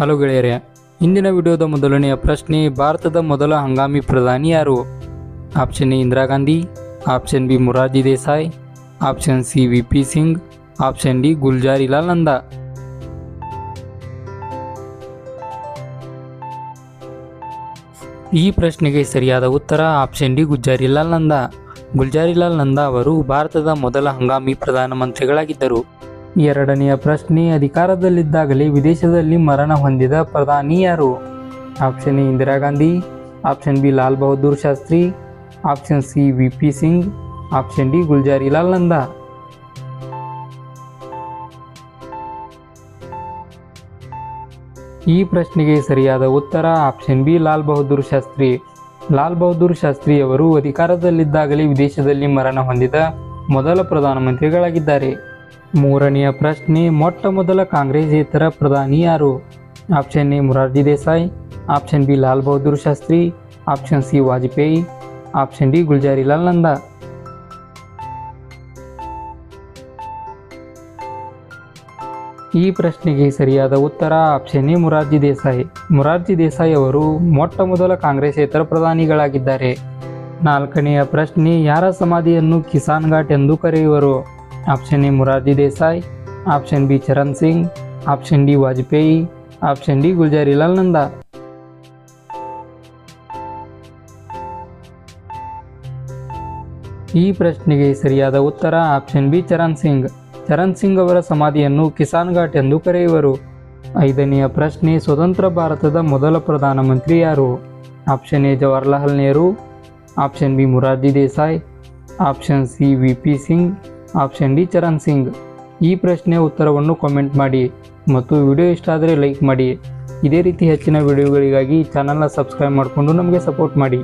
Hello ಗೆಳೆಯರೇ, ಇಂದಿನ ವಿಡಿಯೋದ ಮೊದಲನೆಯ ಪ್ರಶ್ನೆ, ಭಾರತದ ಮೊದಲ ಹಂಗಾಮಿ ಪ್ರಧಾನಿ ಯಾರು? Option A Indira Gandhi, option B Morarji Desai, option C V P Singh, option D Gulzarilal Nanda. ಈ ಪ್ರಶ್ನೆಗೆ ಸರಿಯಾದ ಉತ್ತರ ಆಪ್ಷನ್ ಡಿ ಗುಲ್ಜಾರಿಲಾಲ್ ನಂದಾ. ಗುಲ್ಜಾರಿಲಾಲ್ ನಂದಾ ಅವರು ಭಾರತದ ಮೊದಲ ಹಂಗಾಮಿ ಪ್ರಧಾನಮಂತ್ರಿಗಳಾಗಿದ್ದರು ಎರಡನೆಯ ಪ್ರಶ್ನೆ, ಅಧಿಕಾರದಲ್ಲಿದ್ದಾಗಲೇ ವಿದೇಶದಲ್ಲಿ ಮರಣ ಹೊಂದಿದ ಪ್ರಧಾನಿ ಯಾರು? Option A, Indira Gandhi. Option B, Lal Bahadur Shastri. Option C V P Singh. Option D Gulzarilal Nanda. ಈ ಪ್ರಶ್ನೆಗೆ ಸರಿಯಾದ ಉತ್ತರ ಆಪ್ಷನ್ ಬಿ, ಲಾಲ್ ಬಹದ್ದೂರ್ ಶಾಸ್ತ್ರಿ. ಲಾಲ್ ಬಹದ್ದೂರ್ ಶಾಸ್ತ್ರಿ ಅವರು ಅಧಿಕಾರದಲ್ಲಿದ್ದಾಗಲೇ ವಿದೇಶದಲ್ಲಿ ಮರಣ ಹೊಂದಿದ ಮೊದಲ ಪ್ರಧಾನಮಂತ್ರಿಗಳಾಗಿದ್ದಾರೆ. ಮೂರನೆಯ ಪ್ರಶ್ನೆ, ಮೊಟ್ಟ ಮೊದಲ ಕಾಂಗ್ರೆಸ್ಸೇತರ ಪ್ರಧಾನಿ ಯಾರು? Option A, Morarji Desai. Option B, Lal Bahadur Shastri. Option C, Vajpayee. Option D, Gulzarilal Nanda. ಈ ಪ್ರಶ್ನೆಗೆ ಸರಿಯಾದ ಉತ್ತರ ಆಪ್ಷನ್ ಎ, ಮುರಾರ್ಜಿ ದೇಸಾಯಿ. ಮೊರಾರ್ಜಿ ದೇಸಾಯಿ ಅವರು ಮೊಟ್ಟ ಮೊದಲ ಕಾಂಗ್ರೆಸ್ಸೇತರ ಪ್ರಧಾನಿಗಳಾಗಿದ್ದಾರೆ. ನಾಲ್ಕನೆಯ ಪ್ರಶ್ನೆ, ಯಾರ ಸಮಾಧಿಯನ್ನು ಕಿಸಾನ್ ಘಾಟ್ ಎಂದು ಕರೆಯುವರು? Option A Morarji Desai option B Charan Singh option D Vajpayee option D Gulzarilal Nanda ಈ ಪ್ರಶ್ನೆಗೆ ಸರಿಯಾದ ಉತ್ತರ ಆಪ್ಷನ್ ಬಿ ಚರಣ್ ಸಿಂಗ್ ಚರಣ್ ಸಿಂಗ್ ಅವರ ಸಮಾಧಿಯನ್ನು ಕಿಸಾನ್ ಘಾಟ್ ಎಂದು ಕರೆಯುವರು. ಐದನೆಯ ಪ್ರಶ್ನೆ, ಸ್ವತಂತ್ರ ಭಾರತದ ಮೊದಲ ಪ್ರಧಾನಮಂತ್ರಿ ಯಾರು? Option A Jawaharlal Nehru option B Morarji Desai option C V P Singh option D Charan Singh. ಈ ಪ್ರಶ್ನೆಯ ಉತ್ತರವನ್ನು ಕಾಮೆಂಟ್ ಮಾಡಿ ಮತ್ತು ವಿಡಿಯೋ ಇಷ್ಟ ಆದರೆ ಲೈಕ್ ಮಾಡಿ. ಇದೇ ರೀತಿ ಹೆಚ್ಚಿನ ವಿಡಿಯೋಗಳಿಗಾಗಿ ಚಾನಲ್ನ ಸಬ್ಸ್ಕ್ರೈಬ್ ಮಾಡಿಕೊಂಡು ನಮಗೆ ಸಪೋರ್ಟ್ ಮಾಡಿ.